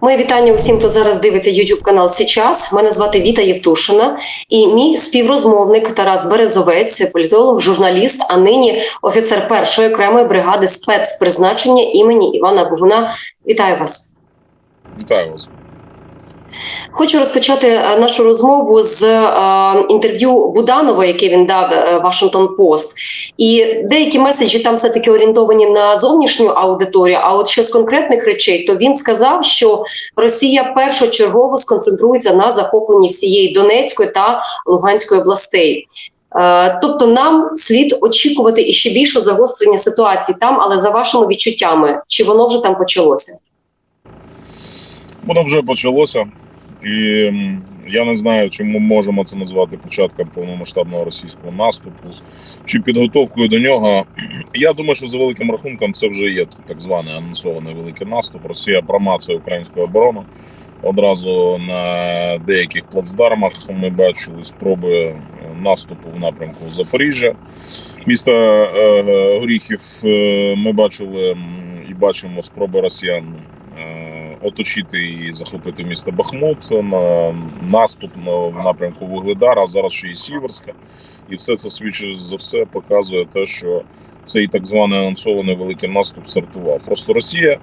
Моє вітання усім, хто зараз дивиться YouTube канал Січас. Мене звати Віта Євтушина і мій співрозмовник Тарас Березовець, політолог, журналіст, а нині офіцер першої окремої бригади спецпризначення імені Івана Богуна. Вітаю вас. Вітаю вас. Хочу розпочати е, нашу розмову з е, інтерв'ю Буданова, яке він дав е, Вашингтон Пост. І деякі меседжі там все таки орієнтовані на зовнішню аудиторію. А от що з конкретних речей, то він сказав, що Росія першочергово сконцентрується на захопленні всієї Донецької та Луганської областей. Е, Тобто нам слід очікувати іще більше загострення ситуації там, але за вашими відчуттями, чи воно вже там почалося? Воно вже почалося, і я не знаю, чи ми можемо це назвати початком повномасштабного російського наступу чи підготовкою до нього. Я думаю, що за великим рахунком це вже є так званий анонсований великий наступ. Росія промацує українську оборону. Одразу на деяких плацдармах ми бачили спроби наступу в напрямку Запоріжжя. Місто е, е, Горіхів е, ми бачили і бачимо спроби росіян е, оточити і захопити місто Бахмут на наступ на в напрямку Вугледара, а зараз ще і Сіверська. І все це свідчить за все, показує те, що цей так званий анонсований великий наступ стартував. Просто Росія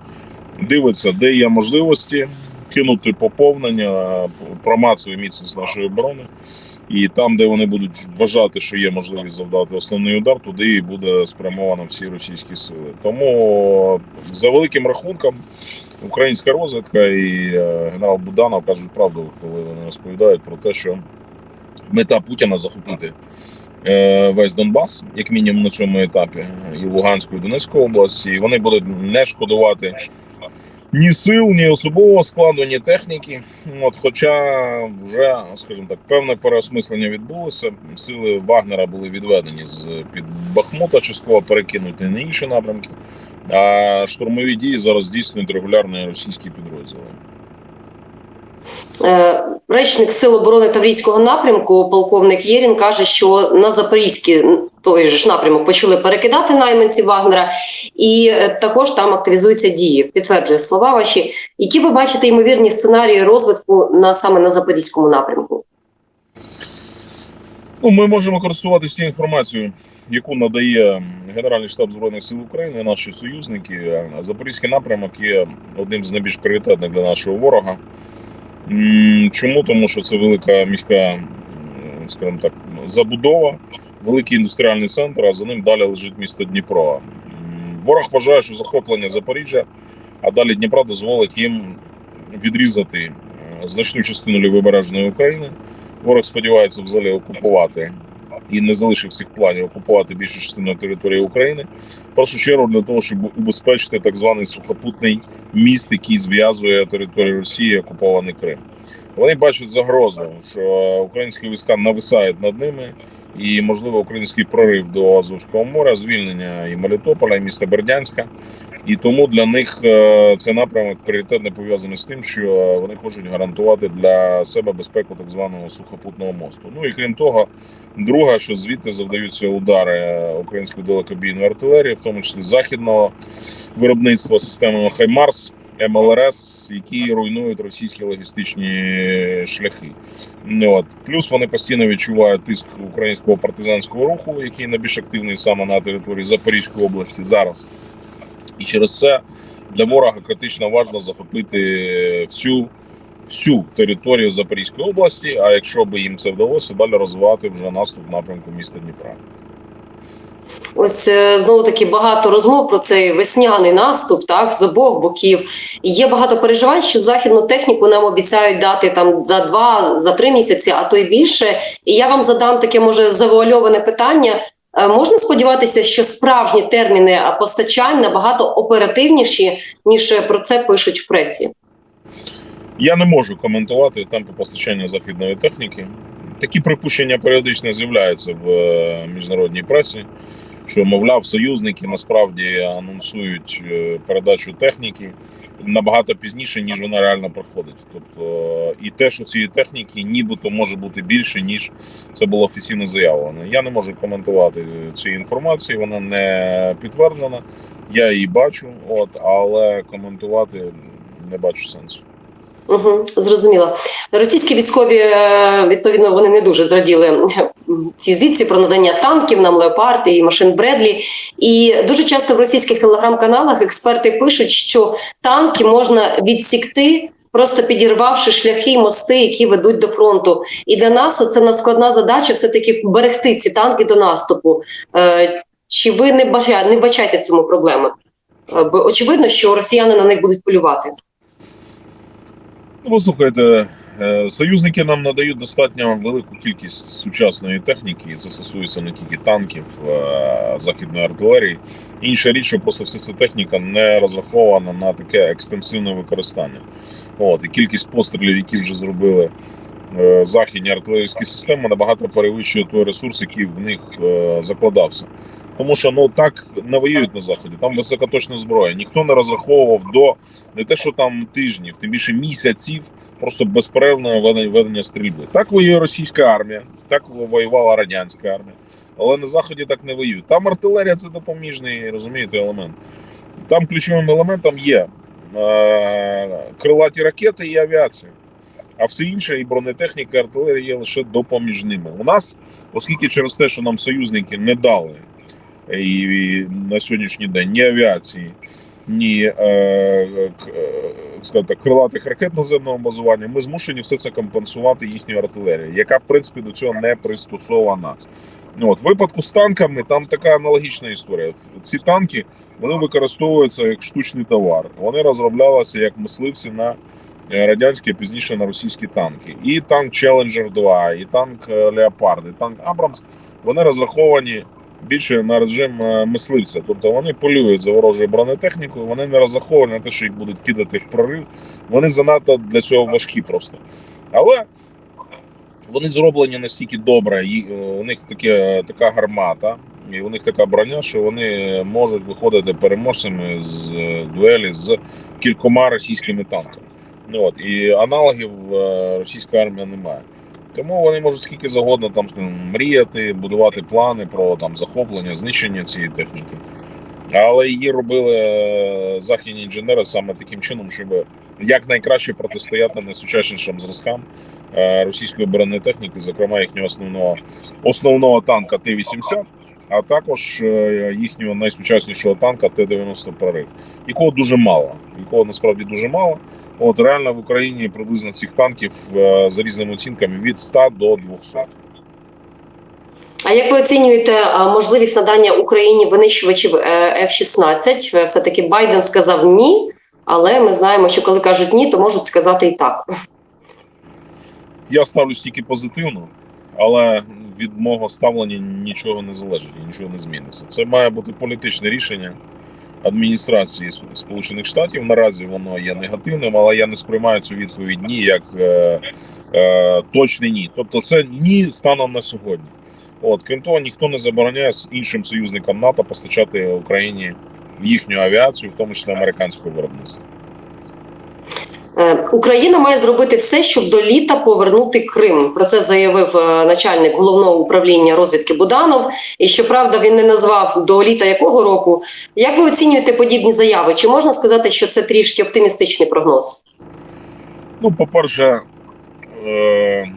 дивиться, де є можливості кинути поповнення, промацує міцність нашої оборони. І там, де вони будуть вважати, що є можливість завдати основний удар, туди і буде спрямовано всі російські сили. Тому за великим рахунком українська розвідка і е, генерал Буданов кажуть правду, коли вони розповідають про те, що мета Путіна захопити е, весь Донбас, як мінімум на цьому етапі, і Луганську, і Донецьку області. І вони будуть не шкодувати ні сил, ні особового складу, ні техніки. От, хоча вже, скажімо так, певне переосмислення відбулося. Сили Вагнера були відведені з під Бахмута, частково перекинуті на інші напрямки. А штурмові дії зараз здійснюють регулярні російські підрозділи. Е, Речник Сил оборони Таврійського напрямку, полковник Єрін, каже, що на Запорізький м, той ж напрямок почали перекидати найманці Вагнера, і е, також там активізуються дії. Підтверджує слова ваші. Які ви бачите ймовірні сценарії розвитку на саме на запорізькому напрямку? Ну, ми можемо користуватися тією інформацією, яку надає Генеральний штаб збройних сил України, наші союзники. Запорізький напрямок є одним з найбільш пріоритетних для нашого ворога. Чому? Тому що це велика міська, скажімо так, забудова, великий індустріальний центр, а за ним далі лежить місто Дніпро. Ворог вважає, що захоплення Запоріжжя, а далі Дніпра дозволить їм відрізати значну частину лівобережної України. Ворог сподівається взагалі окупувати і не залишив цих планів окупувати більшу частину території України. В першу чергу для того, щоб убезпечити так званий сухопутний міст, який зв'язує територію Росії окупований Крим. Вони бачать загрозу, що українські війська нависають над ними, і можливо український прорив до Азовського моря, звільнення і Мелітополя, і міста Бердянська. І тому для них е, цей напрямок пріоритетно пов'язаний з тим, що вони хочуть гарантувати для себе безпеку так званого сухопутного мосту. Ну і крім того, друге, що звідти завдаються удари української далекобійної артилерії, в тому числі західного виробництва системами Хаймарс. МЛРС, які руйнують російські логістичні шляхи. От. Плюс вони постійно відчувають тиск українського партизанського руху, який найбільш активний саме на території Запорізької області зараз. І через це для ворога критично важливо захопити всю всю територію Запорізької області. А якщо б їм це вдалося, далі розвивати вже наступ напрямку міста Дніпра. Ось е, знову таки багато розмов про цей весняний наступ, так з обох боків. Є багато переживань, що західну техніку нам обіцяють дати там за два, за три місяці, а то й більше. І я вам задам таке може завуальоване питання. Е, Можна сподіватися, що справжні терміни постачань набагато оперативніші, ніж про це пишуть в пресі. Я не можу коментувати темпи постачання західної техніки. Такі припущення періодично з'являються в е, міжнародній пресі, що, мовляв, союзники насправді анонсують е, передачу техніки набагато пізніше, ніж вона реально проходить. Тобто, і те, що цієї техніки нібито може бути більше, ніж це було офіційно заявлено. Я не можу коментувати цієї інформації, вона не підтверджена. Я її бачу, от але коментувати не бачу сенсу. Угу, зрозуміло. Російські військові е, відповідно вони не дуже зраділи цій звідці про надання танків нам леопард і машин Бредлі. І дуже часто в російських телеграм-каналах експерти пишуть, що танки можна відсікти. Просто підірвавши шляхи і мости, які ведуть до фронту, і для нас це надскладна задача все таки берегти ці танки до наступу. Е, чи ви не бажаєте не бачаєте в цьому проблеми? Е, Бо очевидно, що росіяни на них будуть полювати. Ну, послухайте, союзники нам надають достатньо велику кількість сучасної техніки, і це стосується не тільки танків, е, західної артилерії. Інша річ, що просто вся ця техніка не розрахована на таке екстенсивне використання. От, і кількість пострілів, які вже зробили е, західні артилерійські системи, набагато перевищує той ресурс, який в них е, закладався. Тому що ну так не воюють на заході. Там високоточна зброя. Ніхто не розраховував до не те, що там тижнів, тим більше місяців, просто безперервного ведення, стрільби. Так воює російська армія, так воювала радянська армія. Але на заході так не воюють. Там артилерія це допоміжний, розумієте, елемент. Там ключовим елементом є е- крилаті ракети і авіація. А все інше, і бронетехніка, і артилерія є лише допоміжними. У нас, оскільки через те, що нам союзники не дали і на сьогоднішній день ні авіації, ні е, е, скажімо так, крилатих ракет наземного базування, ми змушені все це компенсувати їхньою артилерією, яка в принципі до цього не пристосована. Ну, От, випадку з танками там така аналогічна історія. Ці танки вони використовуються як штучний товар. Вони розроблялися як мисливці на е, радянські, а пізніше на російські танки. І танк Challenger 2, і танк е, Leopard, і танк Абрамс. Вони розраховані більше на режим е, мисливця. Тобто вони полюють за ворожою бронетехнікою, вони не розраховані на те, що їх будуть кидати в прорив. Вони занадто для цього важкі просто. Але вони зроблені настільки добре, і е, у них таке, така гармата, і у них така броня, що вони можуть виходити переможцями з е, дуелі з кількома російськими танками. Ну, от, і аналогів е, російська армія немає. Тому вони можуть скільки завгодно там мріяти, будувати плани про там захоплення, знищення цієї техніки. Але її робили е, західні інженери саме таким чином, щоб якнайкраще протистояти найсучаснішим зразкам е, російської бронетехніки, зокрема їхнього основного основного танка Т-80, а також е, їхнього найсучаснішого танка Т-90 прорив, якого дуже мало, якого насправді дуже мало. От реально в Україні приблизно цих танків е, за різними оцінками від 100 до 200. А як ви оцінюєте можливість надання Україні винищувачів е, F-16? Е, Все-таки Байден сказав ні, але ми знаємо, що коли кажуть ні, то можуть сказати і так. Я ставлюсь тільки позитивно, але від мого ставлення нічого не залежить, нічого не зміниться. Це має бути політичне рішення адміністрації Сполучених Штатів. Наразі воно є негативним, але я не сприймаю цю відповідь ні як е, е, точний ні. Тобто, це ні станом на сьогодні. От крім того, ніхто не забороняє з іншим союзникам НАТО постачати Україні їхню авіацію, в тому числі американського виробництва. Е, Україна має зробити все, щоб до літа повернути Крим. Про це заявив е, начальник головного управління розвідки Буданов. І щоправда, він не назвав до літа якого року. Як ви оцінюєте подібні заяви? Чи можна сказати, що це трішки оптимістичний прогноз? Ну, по-перше, е,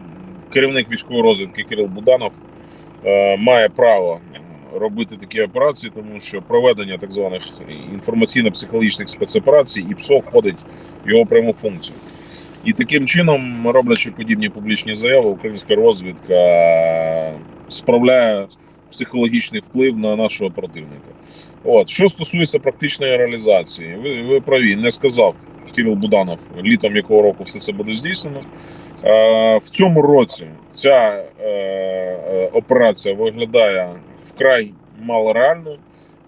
керівник військової розвідки Кирил Буданов має право робити такі операції, тому що проведення так званих інформаційно-психологічних спецоперацій і ПСО входить в його пряму функцію. І таким чином, роблячи подібні публічні заяви, українська розвідка справляє психологічний вплив на нашого противника. От що стосується практичної реалізації, ви, ви праві, не сказав Кирил Буданов, літом якого року все це буде здійснено. Е, в цьому році ця е, е, операція виглядає вкрай малореальною,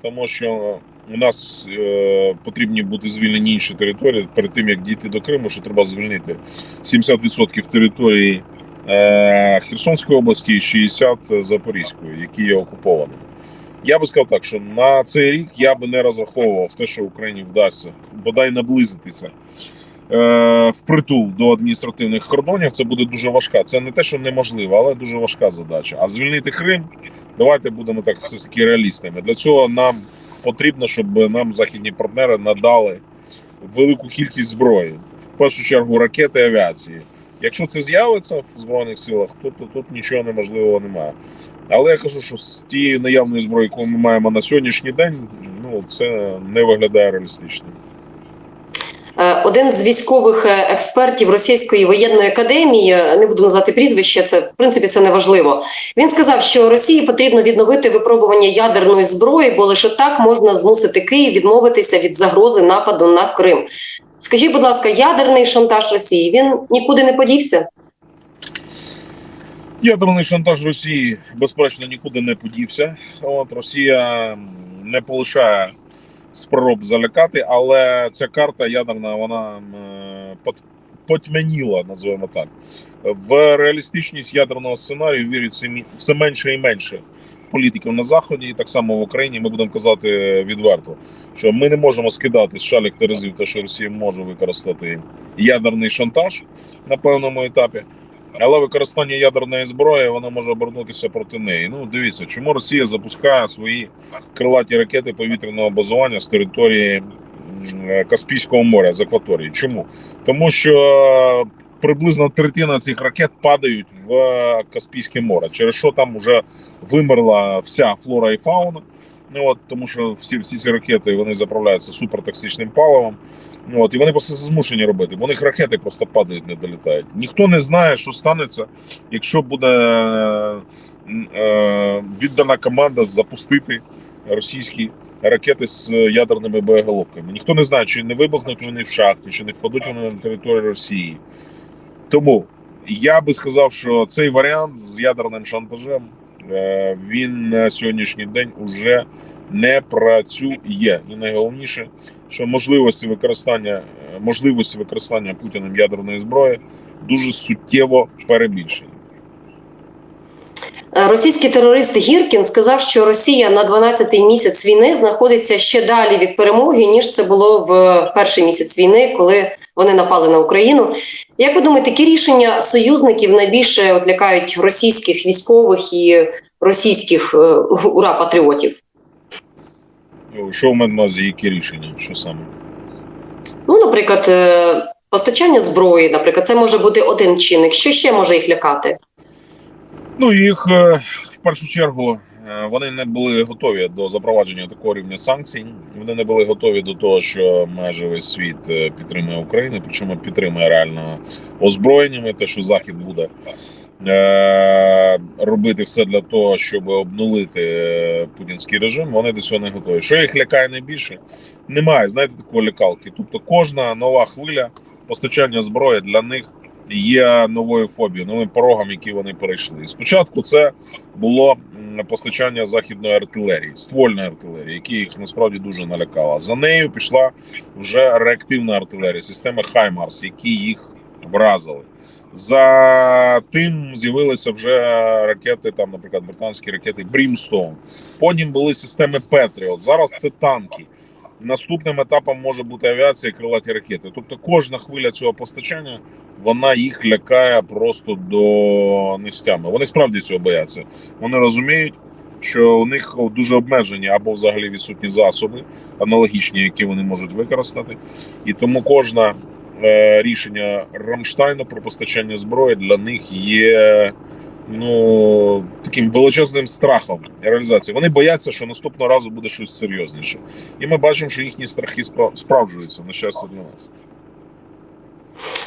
тому що у нас е, потрібні бути звільнені інші території перед тим, як дійти до Криму, що треба звільнити 70% території е, Херсонської області і 60% Запорізької, які є окупованими. Я би сказав так, що на цей рік я би не розраховував те, що Україні вдасться бодай наблизитися е, впритул до адміністративних кордонів. Це буде дуже важка. Це не те, що неможливо, але дуже важка задача. А звільнити Крим, давайте будемо так все таки реалістами. Для цього нам потрібно, щоб нам західні партнери надали велику кількість зброї. в першу чергу ракети авіації. Якщо це з'явиться в збройних силах, то, то тут нічого неможливого немає. Але я кажу, що з тією наявною зброєю, яку ми маємо на сьогоднішній день, ну це не виглядає реалістично. Е, Один з військових е, експертів Російської воєнної академії, е, не буду назвати прізвище, це в принципі це не важливо. Він сказав, що Росії потрібно відновити випробування ядерної зброї, бо лише так можна змусити Київ відмовитися від загрози нападу на Крим. Скажіть, будь ласка, ядерний шантаж Росії він нікуди не подівся? Ядерний шантаж Росії безперечно нікуди не подівся. От Росія не полишає спроб залякати, але ця карта ядерна вона е, пот- потьмяніла, називаємо так. В реалістичність ядерного сценарію вірять все менше і менше політиків на заході, і так само в Україні. Ми будемо казати відверто, що ми не можемо скидати з шалік терезів, те, що Росія може використати ядерний шантаж на певному етапі. Але використання ядерної зброї воно може обернутися проти неї. Ну дивіться, чому Росія запускає свої крилаті ракети повітряного базування з території Каспійського моря з акваторії. Чому? Тому що приблизно третина цих ракет падають в Каспійське море, через що там вже вимерла вся флора і фауна. Ну от тому, що всі всі ці ракети вони заправляються супертоксичним паливом. Ну, От, і вони просто змушені робити, бо у них ракети просто падають, не долітають. Ніхто не знає, що станеться, якщо буде е, віддана команда запустити російські ракети з ядерними боєголовками. Ніхто не знає, чи не вибухнуть вони в шахті, чи не впадуть вони на територію Росії. Тому я би сказав, що цей варіант з ядерним шантажем він на сьогоднішній день уже не працює. І найголовніше, що можливості використання е, можливості використання Путіним ядерної зброї дуже суттєво перебільшені. Е, Російський терорист Гіркін сказав, що Росія на 12-й місяць війни знаходиться ще далі від перемоги, ніж це було в перший місяць війни, коли вони напали на Україну. Як ви думаєте, які рішення союзників найбільше от лякають російських військових і російських е, ура патріотів? Ну, Що в мене на які рішення? Що саме? Ну, наприклад, е, постачання зброї, наприклад, це може бути один чинник. Що ще може їх лякати? Ну їх е, в першу чергу вони не були готові до запровадження такого рівня санкцій. Вони не були готові до того, що майже весь світ е, підтримує Україну, причому підтримує реально озброєннями, те, що Захід буде е, робити все для того, щоб обнулити е, путінський режим. Вони до цього не готові. Що їх лякає найбільше? Немає, знаєте, такої лякалки. Тобто, кожна нова хвиля постачання зброї для них є новою фобією, новим порогом, які вони перейшли. Спочатку це було постачання західної артилерії, ствольної артилерії, які їх насправді дуже налякала. За нею пішла вже реактивна артилерія, системи Хаймарс, які їх вразили. За тим з'явилися вже ракети, там, наприклад, британські ракети Брімстоун. Потім були системи Петріот. Зараз це танки. Наступним етапом може бути авіація і крилаті ракети. Тобто кожна хвиля цього постачання вона їх лякає просто до нестями. Вони справді цього бояться. Вони розуміють, що у них дуже обмежені або взагалі відсутні засоби, аналогічні, які вони можуть використати. І тому кожне рішення Рамштайну про постачання зброї для них є. Ну таким величезним страхом реалізації. Вони бояться, що наступного разу буде щось серйозніше, і ми бачимо, що їхні страхи спра- справджуються на щастя для нас.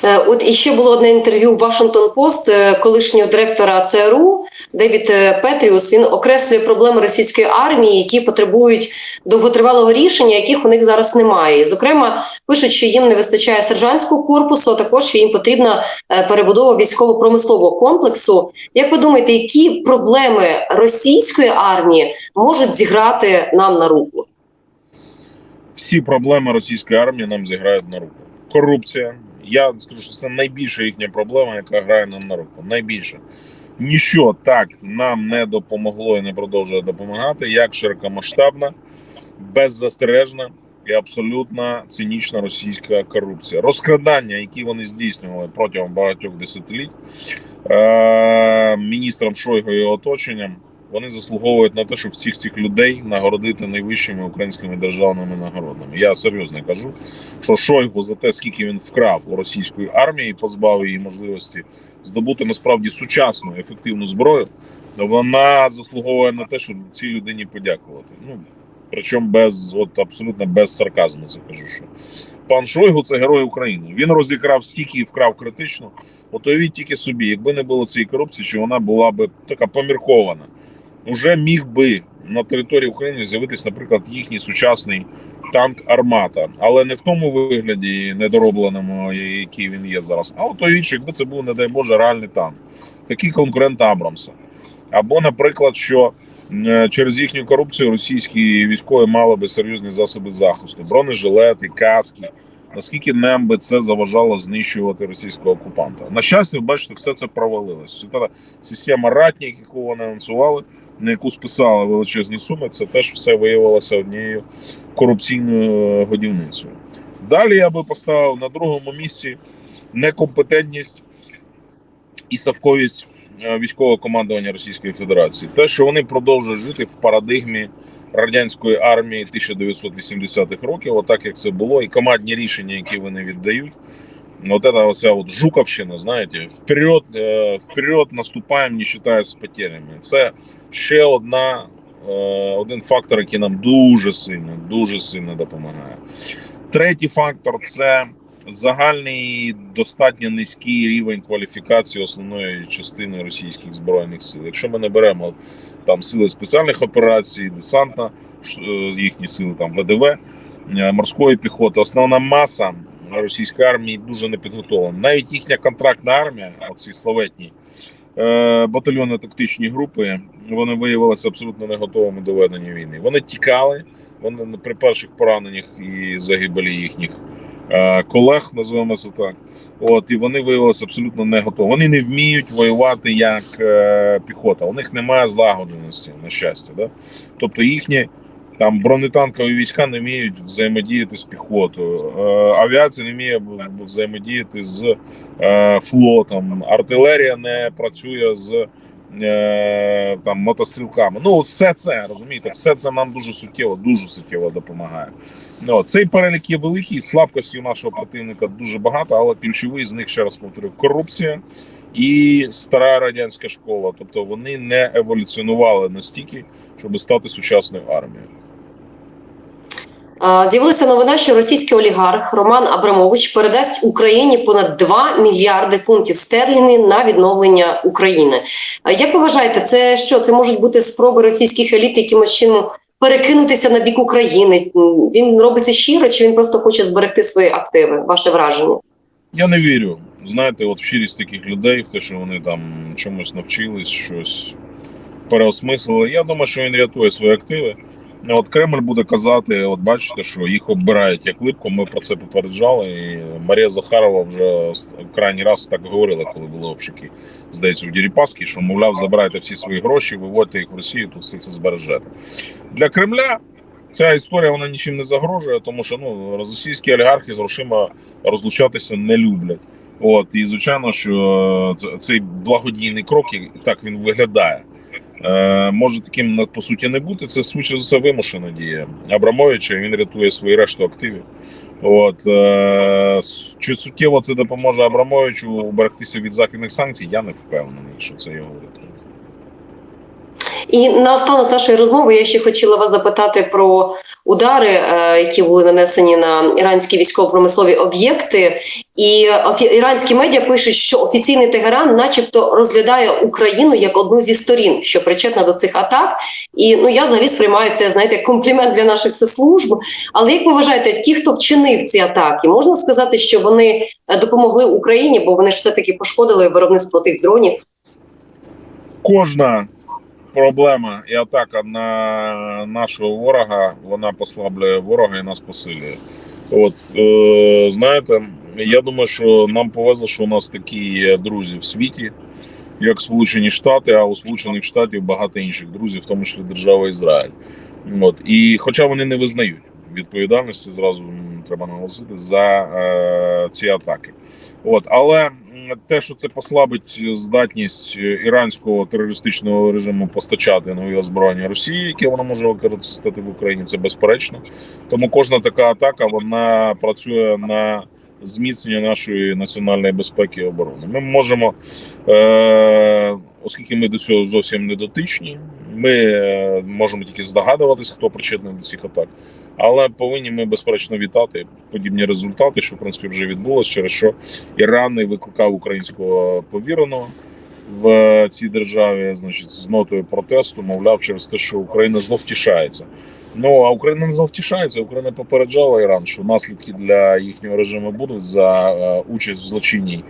Е, От і ще було одне інтерв'ю Вашингтон Пост е, колишнього директора ЦРУ Девід е, Петріус. Він окреслює проблеми російської армії, які потребують довготривалого рішення, яких у них зараз немає. Зокрема, пишуть, що їм не вистачає сержантського корпусу, а також що їм потрібна е, перебудова військово-промислового комплексу. Як ви думаєте, які проблеми російської армії можуть зіграти нам на руку? Всі проблеми російської армії нам зіграють на руку. Корупція. Я скажу, що це найбільша їхня проблема, яка грає нам на руку. Найбільше. Ніщо так нам не допомогло і не продовжує допомагати, як широкомасштабна, беззастережна і абсолютно цинічна російська корупція. Розкрадання, які вони здійснювали протягом багатьох десятиліть е- міністром Шойгу і оточенням, вони заслуговують на те, щоб всіх цих людей нагородити найвищими українськими державними нагородами. Я серйозно кажу, що Шойгу за те, скільки він вкрав у російської армії, позбавив її можливості здобути насправді сучасну ефективну зброю, вона заслуговує на те, щоб цій людині подякувати. Ну причому без от абсолютно без сарказму це кажу. Що пан Шойгу це герой України. Він розікрав стільки і вкрав критично. От уявіть тільки собі, якби не було цієї корупції, чи вона була б така поміркована, уже міг би на території України з'явитись, наприклад, їхній сучасний танк Армата, але не в тому вигляді недоробленому, який він є зараз. А от що якби це був, не дай Боже, реальний танк, такий конкурент Абрамса. Або, наприклад, що е, через їхню корупцію російські військові мали би серйозні засоби захисту, бронежилети, каски. Наскільки нам би це заважало знищувати російського окупанта? На щастя, бачите, все це провалилось. Та система ратні, яку вони анонсували, на яку списали величезні суми, це теж все виявилося однією корупційною годівницею. Далі я би поставив на другому місці некомпетентність і савковість е, військового командування Російської Федерації. Те, що вони продовжують жити в парадигмі радянської армії 1980-х років, отак як це було, і командні рішення, які вони віддають. Вот это оця от Жуковщина, знаєте, вперед, е, вперед наступаємо, не вважає з потерями. Це ще одна, е, один фактор, який нам дуже сильно, дуже сильно допомагає. Третій фактор це загальний достатньо низький рівень кваліфікації основної частини російських збройних сил. Якщо ми не беремо там сили спеціальних операцій, десантна, е, їхні сили там ВДВ, е, морської піхоти, основна маса російської армії дуже не підготовлена. Навіть їхня контрактна армія, оці славетні е, батальйони тактичні групи, вони виявилися абсолютно не готовими до ведення війни. Вони тікали, вони при перших пораненнях і загибелі їхніх колег, називаємо це так. От і вони виявилися абсолютно не готові. Вони не вміють воювати як е, піхота. У них немає злагодженості, на щастя. Да? Тобто їхні там бронетанкові війська не вміють взаємодіяти з піхотою, е, авіація не вміє взаємодіяти з е, флотом, артилерія не працює з е, там мотострілками. Ну, все це розумієте, все це нам дуже суттєво, дуже суттєво допомагає. Ну, цей перелік є великий, слабкості у нашого противника дуже багато, але ключовий з них ще раз повторюю, корупція. І стара радянська школа, тобто вони не еволюціонували настільки, щоб стати сучасною армією. З'явилася новина, що російський олігарх Роман Абрамович передасть Україні понад 2 мільярди фунтів стерлінгів на відновлення України. Як ви вважаєте, це що? Це можуть бути спроби російських еліт якимось чином перекинутися на бік України? Він робить це щиро, чи він просто хоче зберегти свої активи? Ваше враження? Я не вірю. Знаєте, от в щирість таких людей, в те, що вони там чомусь навчились, щось переосмислили. Я думаю, що він рятує свої активи. От Кремль буде казати: от бачите, що їх оббирають як липко. Ми про це попереджали. І Марія Захарова вже крайній раз так говорила, коли були обшуки, здається, в Діріпаски, що мовляв, забирайте всі свої гроші, виводьте їх в Росію, тут все це збережете. Для Кремля ця історія вона нічим не загрожує, тому що ну російські олігархи з грошима розлучатися не люблять. От і звичайно, що це- цей благодійний крок, так він виглядає. Е, може таким по суті не бути. Це за все вимушена дія Абрамовича. Він рятує свої решту активів. От е, чи суттєво це допоможе Абрамовичу уберегтися від західних санкцій? Я не впевнений, що це його врятує. І наостанок нашої розмови я ще хотіла вас запитати про удари, е, які були нанесені на іранські військово-промислові об'єкти. І іранські медіа пишуть, що офіційний Тегеран, начебто, розглядає Україну як одну зі сторін, що причетна до цих атак. І ну я взагалі сприймаю це, знаєте, комплімент для наших спецслужб. Але як ви вважаєте, ті, хто вчинив ці атаки, можна сказати, що вони е, допомогли Україні, бо вони ж все таки пошкодили виробництво тих дронів? Кожна проблема і атака на нашого ворога вона послаблює ворога і нас посилює. От е, знаєте, я думаю, що нам повезло, що у нас такі є друзі в світі, як Сполучені Штати, а у Сполучених Штатів багато інших друзів, в тому числі держава Ізраїль. От і хоча вони не визнають відповідальності, зразу треба наголосити за е, ці атаки. От, але те, що це послабить здатність іранського терористичного режиму постачати нові озброєння Росії, яке вона може використати в Україні, це безперечно. Тому кожна така атака вона працює на зміцнення нашої національної безпеки і оборони. Ми можемо, е, оскільки ми до цього зовсім не дотичні, ми е, можемо тільки здогадуватися, хто причетний до цих атак. Але повинні ми безперечно вітати подібні результати, що в принципі вже відбулося, через що Іран і викликав українського повіреного в цій державі, значить, з нотою протесту, мовляв, через те, що Україна знов втішається. Ну а Україна не знов. Україна попереджала Іран, що наслідки для їхнього режиму будуть за е, участь в злочинній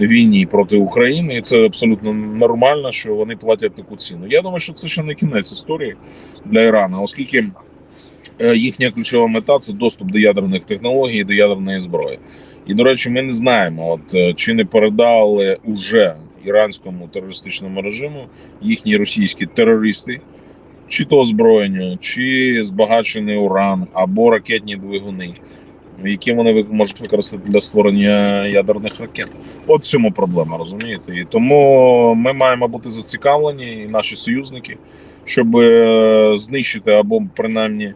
війні проти України, і це абсолютно нормально, що вони платять таку ціну. Я думаю, що це ще не кінець історії для Ірану, оскільки е, їхня ключова мета це доступ до ядерних технологій, до ядерної зброї. І до речі, ми не знаємо, от е, чи не передали уже іранському терористичному режиму їхні російські терористи, чи то озброєння, чи збагачений уран або ракетні двигуни, які вони можуть використати для створення ядерних ракет. От в цьому проблема, розумієте? І тому ми маємо бути зацікавлені, і наші союзники, щоб е, знищити або принаймні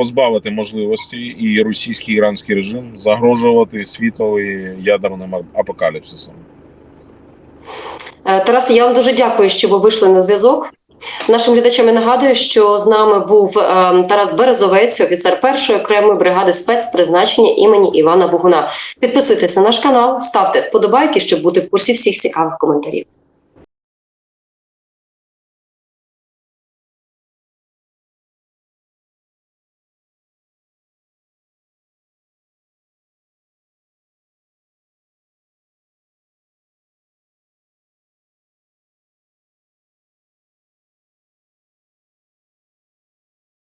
позбавити можливості і російський і іранський режим загрожувати світовий ядерним апокаліпсисом. Е, Тарасе, я вам дуже дякую, що ви вийшли на зв'язок. Нашим глядачам я нагадую, що з нами був е, Тарас Березовець, офіцер першої окремої бригади спецпризначення імені Івана Богуна. Підписуйтесь на наш канал, ставте вподобайки, щоб бути в курсі всіх цікавих коментарів.